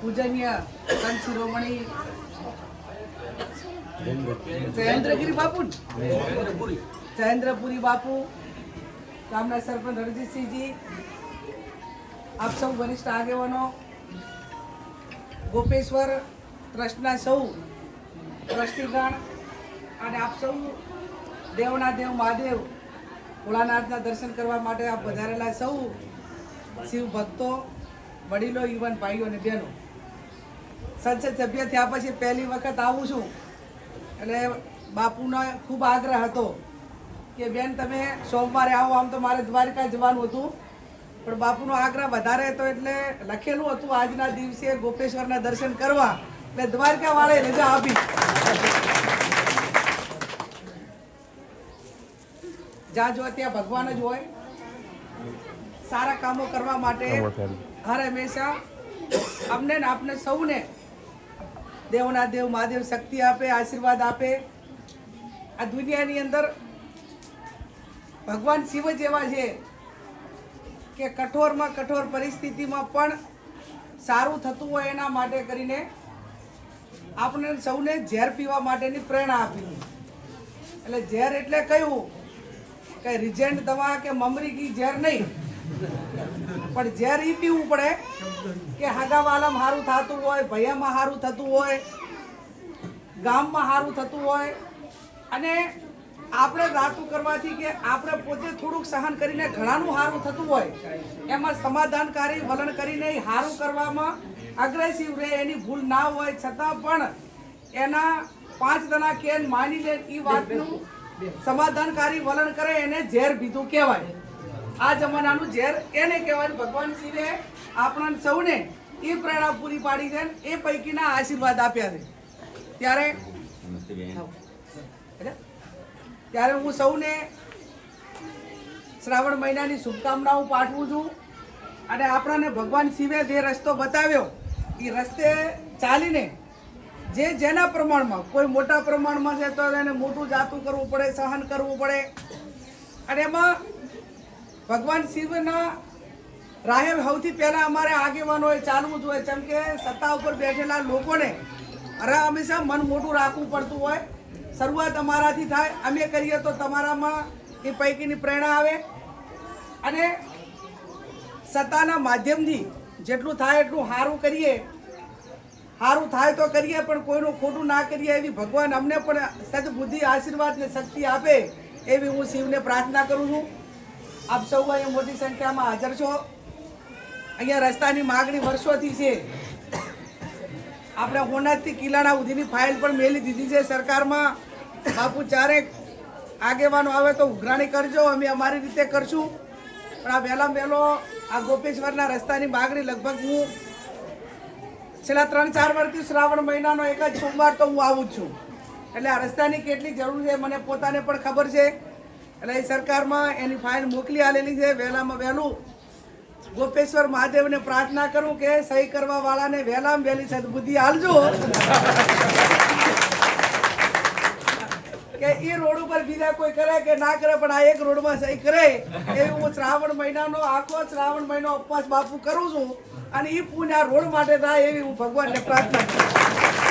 પૂજનીય સંત શિરોમણી જયેન્દ્રગીરી બાપુ? જયેન્દ્રપુરી બાપુ, ગામના સરપંચ રણજીતસિંહજી આપ સૌ વરિષ્ઠ આગેવાનો, ગોપેશ્વર ટ્રસ્ટના સૌ ટ્રસ્ટીગણ અને આપ સૌ દેવના દેવ મહાદેવ ભોળાનાથના દર્શન કરવા માટે આપ વધારેલા સૌ શિવ ભક્તો વડીલો, યુવાન ભાઈઓ અને બહેનો સંસદ સભ્ય થયા પછી પહેલી વખત આવું છું. એટલે બાપુનો ખૂબ આગ્રહ હતો કે બેન તમે સોમવારે આવો. આમ તો મારે દ્વારકા જવાનું હતું. પણ બાપુનો આગ્રહ વધારે હતો એટલે લખેલું હતું આજના દિવસે ગોપેશ્વરના દર્શન કરવા. એટલે દ્વારકાવાળાએ રજા આપી. જ્યાં જો ત્યાં ભગવાન જ હોય. સારા કામો કરવા માટે હર હંમેશા અમને ને આપને સૌને દેવના દેવ, મહાદેવ શક્તિ આપે, આશીર્વાદ આપે. આ દુનિયાની અંદર ભગવાન શિવ જેવા છે કે કઠોરમાં કઠોર પરિસ્થિતિમાં પણ સારું થતું હોય એના માટે કરીને આપણે સૌને ઝેર પીવા માટેની પ્રેરણા આપી. એટલે ઝેર એટલે કયું? કે રિજેન્ટ દવા કે મમરી કી ઝેર નહીં. પણ ઝેર એ પીવું પડે કે હગાવાલામાં સારું થતું હોય, ભૈયામાં સારું થતું હોય, ગામમાં સારું થતું હોય, અને આપણે રાતું કરવાથી કે આપણે પોતે થોડુંક સહન કરીને ઘણાનું સારું થતું હોય, એમાં સમાધાનકારી વલણ કરીને સારું કરવામાં અગ્રેસિવ રહે, એની ભૂલ ના હોય, છતાં પણ એના પાંચ દણા કેન માની લે એ વાતનું સમાધાનકારી વલણ કરે, એને ઝેર પીધું કહેવાય. આ જમાનાનું ઝેર એને કહેવાય ભગવાન શિવે આપણને સૌને એ પ્રેરણા પૂરી પાડી છે એ પૈકીના આશીર્વાદ આપ્યા છે. ત્યારે ત્યારે હું સૌને શ્રાવણ મહિનાની શુભકામનાઓ પાઠવું છું અને આપણને ભગવાન શિવે જે રસ્તો બતાવ્યો એ રસ્તે ચાલીને જે જેના પ્રમાણમાં, કોઈ મોટા પ્રમાણમાં છે તો એને મોટું જાતું કરવું પડે, સહન કરવું પડે. અને એમાં ભગવાન શિવના રાહે સૌથી પહેલાં અમારે આગેવાનોએ ચાલવું જોઈએ. જેમ કે સત્તા ઉપર બેઠેલા લોકોને અરે હંમેશા મન મોટું રાખવું પડતું હોય. શરૂઆત અમારાથી થાય. અમે કરીએ તો તમારામાં એ પૈકીની પ્રેરણા આવે. અને સત્તાના માધ્યમથી જેટલું થાય એટલું સારું કરીએ. સારું થાય તો કરીએ, પણ કોઈનું ખોટું ના કરીએ એવી ભગવાન અમને પણ સદબુદ્ધિ, આશીર્વાદ ને શક્તિ આપે એવી હું શિવને પ્રાર્થના કરું છું. આપ સૌ અહીંયા મોટી સંખ્યામાં હાજર છો. અહીંયા રસ્તાની માગણી વર્ષોથી છે. આપણે હોનાથથી કિલાણા સુધીની ફાઇલ પણ મેલી દીધી છે સરકારમાં. બાપુ, ચારેક આગેવાનો આવે તો ઉઘરાણી કરજો, અમે અમારી રીતે કરશું. પણ આ વહેલા વહેલો આ ગોપેશ્વરના રસ્તાની માગણી લગભગ હું છેલ્લા ત્રણ ચાર વર્ષથી શ્રાવણ મહિનાનો એક જ સોમવાર તો હું આવું જ છું. એટલે આ રસ્તાની કેટલી જરૂર છે મને પોતાને પણ ખબર છે. એટલે એ સરકારમાં એની ફાઇલ મોકલી આલેલી છે, વહેલામાં વહેલું. ગોપેશ્વર મહાદેવને પ્રાર્થના કરું કે સહી કરવા વાળાને વહેલામાં વહેલી સદબુદ્ધિ હાલજો કે એ રોડ ઉપર બીજા કોઈ કરે કે ના કરે, પણ આ એક રોડમાં સહી કરે. એવી હું શ્રાવણ મહિનાનો, આખો શ્રાવણ મહિનો ઉપવાસ બાપુ કરું છું. અને એ પુણ્ય રોડ માટે થાય એવી હું ભગવાનને પ્રાર્થના કરું